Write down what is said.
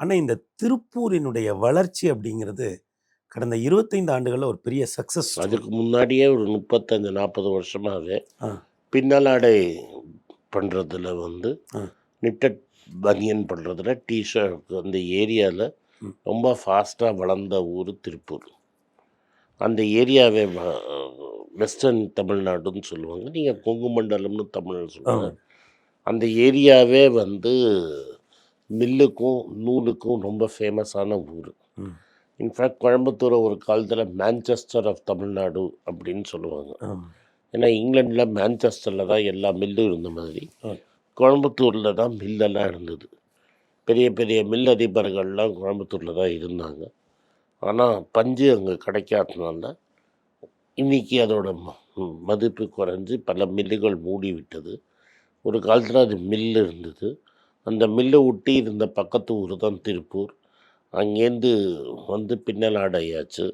ஆனால் இந்த திருப்பூரினுடைய வளர்ச்சி அப்படிங்கிறது கடந்த இருபத்தைந்து ஆண்டுகளில் ஒரு பெரிய சக்ஸஸ் அதுக்கு முன்னாடியே ஒரு முப்பத்தஞ்சு நாற்பது வருஷமாகவே. பின்னலாடை பண்ணுறதுல வந்து. நிட்டட் பனியன் பண்ணுறதுல டிஷர்ட் அந்த ஏரியாவில். ரொம்ப ஃபாஸ்ட்டாக வளர்ந்த ஊர் திருப்பூர் அந்த ஏரியாவே வெஸ்டர்ன் தமிழ்நாடுன்னு சொல்லுவாங்க நீங்கள் கொங்கு மண்டலம்னு தமிழ் சொல்லுவாங்க. அந்த ஏரியாவே வந்து மில்லுக்கும் நூலுக்கும் ரொம்ப ஃபேமஸான ஊர். இன்ஃபேக்ட் கோயம்புத்தூரை ஒரு காலத்தில் மேன்செஸ்டர் ஆஃப் தமிழ்நாடு அப்படின்னு சொல்லுவாங்க. ஏன்னா இங்கிலாண்டில் மேன்செஸ்டரில் தான் எல்லா மில்லும் இருந்த மாதிரி. கோயம்புத்தூரில் தான் மில்லெல்லாம் இருந்தது. பெரிய பெரிய மில் அதிபர்கள்லாம் கோயம்புத்தூரில் தான் இருந்தாங்க. ஆனால் பஞ்சு அங்கே கிடைக்காதனால இன்னைக்கு அதோட மதிப்பு குறைஞ்சி பல மில்லுகள் மூடி விட்டது ஒரு காலத்தில் அது மில்லு இருந்தது. அந்த மில்லை ஒட்டி இருந்த பக்கத்து ஊர் தான் திருப்பூர். அங்கேருந்து வந்து பின்னலாடையாச்சு.